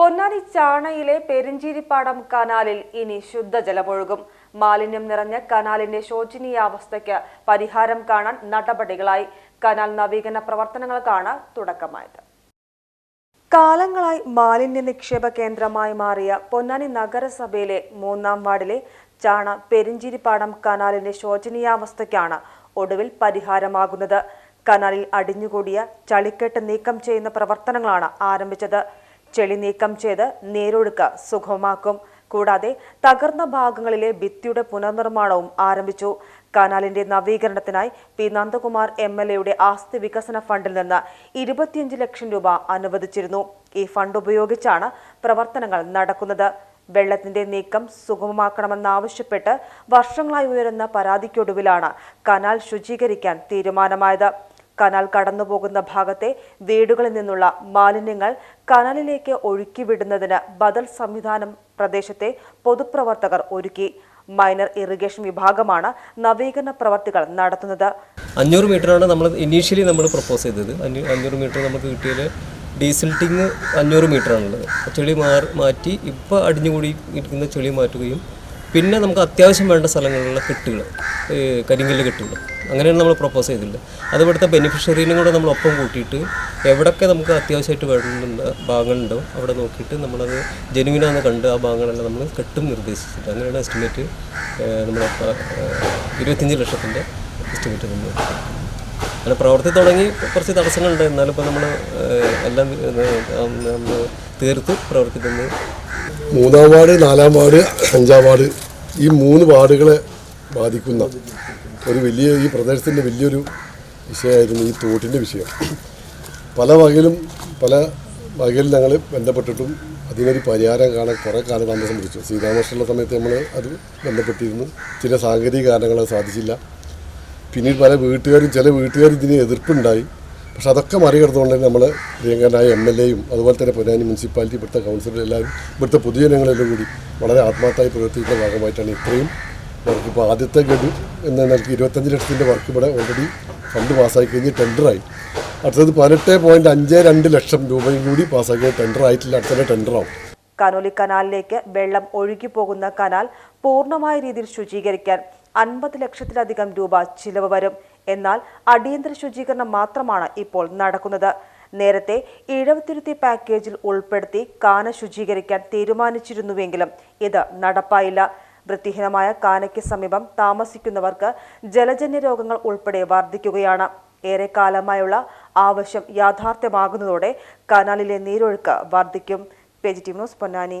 പൊന്നാനി ചാണയിലെ പെരിഞ്ചീരിപ്പാടം കനാലിൽ ഇനി ശുദ്ധജലമൊഴുകും. മാലിന്യം നിറഞ്ഞ കനാലിന്റെ ശോചനീയാവസ്ഥയ്ക്ക് പരിഹാരം കാണാൻ നടപടികളായി. കനാൽ നവീകരണ പ്രവർത്തനങ്ങൾക്കാണ് തുടക്കമായത്. കാലങ്ങളായി മാലിന്യ നിക്ഷേപ കേന്ദ്രമായി മാറിയ പൊന്നാനി നഗരസഭയിലെ മൂന്നാം വാർഡിലെ ചാണ പെരിഞ്ചിരിപ്പാടം കനാലിന്റെ ശോചനീയാവസ്ഥയ്ക്കാണ് ഒടുവിൽ പരിഹാരമാകുന്നത്. കനാലിൽ അടിഞ്ഞുകൂടിയ ചളിക്കെട്ട് നീക്കം ചെയ്യുന്ന പ്രവർത്തനങ്ങളാണ് ആരംഭിച്ചത്. ചെളി നീക്കം ചെയ്ത് നീരൊഴുക്ക് സുഗമമാക്കും. കൂടാതെ തകർന്ന ഭാഗങ്ങളിലെ ഭിത്തിയുടെ പുനർനിർമ്മാണവും ആരംഭിച്ചു. കനാലിന്റെ നവീകരണത്തിനായി പി. നന്ദകുമാർ എം എൽ എയുടെ ആസ്തി വികസന ഫണ്ടിൽ നിന്ന് ഇരുപത്തിയഞ്ച് ലക്ഷം രൂപ അനുവദിച്ചിരുന്നു. ഈ ഫണ്ട് ഉപയോഗിച്ചാണ് പ്രവർത്തനങ്ങൾ നടക്കുന്നത്. വെള്ളത്തിന്റെ നീക്കം സുഗമമാക്കണമെന്നാവശ്യപ്പെട്ട് വർഷങ്ങളായി ഉയരുന്ന പരാതിക്കൊടുവിലാണ് കനാൽ ശുചീകരിക്കാൻ തീരുമാനമായത്. കനാൽ കടന്നുപോകുന്ന ഭാഗത്തെ വീടുകളിൽ നിന്നുള്ള മാലിന്യങ്ങൾ കനാലിലേക്ക് ഒഴുക്കിവിടുന്നതിന് ബദൽ സംവിധാനം പ്രദേശത്തെ പൊതുപ്രവർത്തകർ ഒരുക്കി. മൈനർ ഇറിഗേഷൻ വിഭാഗമാണ് നവീകരണ പ്രവർത്തികൾ നടത്തുന്നത്. അഞ്ഞൂറ് മീറ്ററാണ് നമ്മൾ ഇനീഷ്യലി നമ്മൾ പ്രപ്പോസ് ചെയ്തത്. അഞ്ഞൂ അഞ്ഞൂറ് മീറ്റർ നമുക്ക് കിട്ടിയത് ഡീസൽട്ടിങ് അഞ്ഞൂറ് മീറ്ററാണുള്ളത്. ചെളി മാറി മാറ്റി ഇപ്പോൾ അടിഞ്ഞുകൂടി ഇരിക്കുന്ന ചെളി മാറ്റുകയും പിന്നെ നമുക്ക് അത്യാവശ്യം വേണ്ട സ്ഥലങ്ങളിലുള്ള കെട്ടുകൾ കരിങ്കല്ല് കെട്ടുകൾ അങ്ങനെയാണ് നമ്മൾ പ്രൊപ്പോസ് ചെയ്തിട്ടുള്ളത് അത് ഇവിടുത്തെ ബെനിഫിഷ്യറീനും കൂടെ നമ്മൾ ഒപ്പം കൂട്ടിയിട്ട് എവിടെയൊക്കെ നമുക്ക് അത്യാവശ്യമായിട്ട് വേണ്ട ഭാഗങ്ങളുണ്ടോ അവിടെ നോക്കിയിട്ട് നമ്മളത് ജനുവിനാന്ന് കണ്ട് ആ ഭാഗങ്ങളെല്ലാം നമ്മൾ കെട്ടും നിർദ്ദേശിച്ചിട്ട് അങ്ങനെയാണ് എസ്റ്റിമേറ്റ് നമ്മൾ ഇരുപത്തിയഞ്ച് ലക്ഷത്തിന്റെ എസ്റ്റിമേറ്റ് നമ്മൾ അങ്ങനെ പ്രവർത്തി തുടങ്ങി കുറച്ച് തടസ്സങ്ങളുണ്ട് എന്നാലും ഇപ്പോൾ നമ്മൾ എല്ലാം തീർത്ത് പ്രവർത്തിക്കുന്നത് മൂന്നാം വാർഡ് നാലാം വാർഡ് അഞ്ചാം വാർഡ് ഈ മൂന്ന് വാർഡുകളെ ബാധിക്കുന്ന ഒരു വലിയ ഈ പ്രദേശത്തിന്റെ വലിയൊരു വിഷയമായിരുന്നു ഈ തോട്ടിന്റെ വിഷയം. പല വകയിലും പല വകയിൽ ഞങ്ങൾ ബന്ധപ്പെട്ടിട്ടും അതിനൊരു പരിഹാരം കാണാൻ കുറേ കാലതാമസം പിടിച്ചു. ശ്രീരാമകൃഷ്ണനുള്ള സമയത്ത് നമ്മൾ അത് ബന്ധപ്പെട്ടിരുന്നു. ചില സാങ്കേതിക കാരണങ്ങൾ സാധിച്ചില്ല. പിന്നീട് പല വീട്ടുകാരും ചില വീട്ടുകാർ ഇതിന് എതിർപ്പുണ്ടായി. പക്ഷെ അതൊക്കെ മറികടന്നുകൊണ്ട് നമ്മൾ പ്രിയങ്കരനായ എം എൽ എയും അതുപോലെ തന്നെ പൊന്നാനി മുനിസിപ്പാലിറ്റി ഇവിടുത്തെ കൗൺസിലർ എല്ലാവരും ഇവിടുത്തെ പൊതുജനങ്ങളെല്ലാം കൂടി വളരെ ആത്മാർത്ഥമായി പ്രവർത്തിക്കുന്ന ഭാഗമായിട്ടാണ് ഇത്രയും വർക്കിപ്പോൾ ആദ്യത്തെ ഗഡു എന്ന നിലയ്ക്ക് ഇരുപത്തഞ്ച് ലക്ഷത്തിന്റെ വർക്ക് ഇവിടെ ഓൾറെഡി ഫണ്ട് പാസ്സായി കഴിഞ്ഞ് ടെൻഡറായി അടുത്തത് പതിനെട്ട് പോയിന്റ് അഞ്ച് രണ്ട് ലക്ഷം രൂപയും കൂടി പാസ്സാക്കിയ ടെൻഡർ ആയിട്ടില്ല. അടുത്തന്നെ ടെൻഡറാവും കനോലി കനാലിലേക്ക് വെള്ളം ഒഴുകിപ്പോകുന്ന കനാൽ പൂർണമായ രീതിയിൽ ശുചീകരിക്കാൻ അൻപത് ലക്ഷത്തിലധികം രൂപ ചിലവ് വരും. എന്നാൽ അടിയന്തര ശുചീകരണം മാത്രമാണ് ഇപ്പോൾ നടക്കുന്നത്. നേരത്തെ ഇഴവത്തിരുത്തി പാക്കേജിൽ ഉൾപ്പെടുത്തി കാന ശുചീകരിക്കാൻ തീരുമാനിച്ചിരുന്നുവെങ്കിലും ഇത് നടപ്പായില്ല. വൃത്തിഹീനമായ കാനയ്ക്ക് സമീപം താമസിക്കുന്നവർക്ക് ജലജന്യ രോഗങ്ങൾ ഉൾപ്പെടെ വർദ്ധിക്കുകയാണ് ഏറെക്കാലമായുള്ള ആവശ്യം യാഥാർത്ഥ്യമാകുന്നതോടെ കനാലിലെ നീരൊഴുക്ക് വർദ്ധിക്കും പേജ് ന്യൂസ് പൊന്നാനി.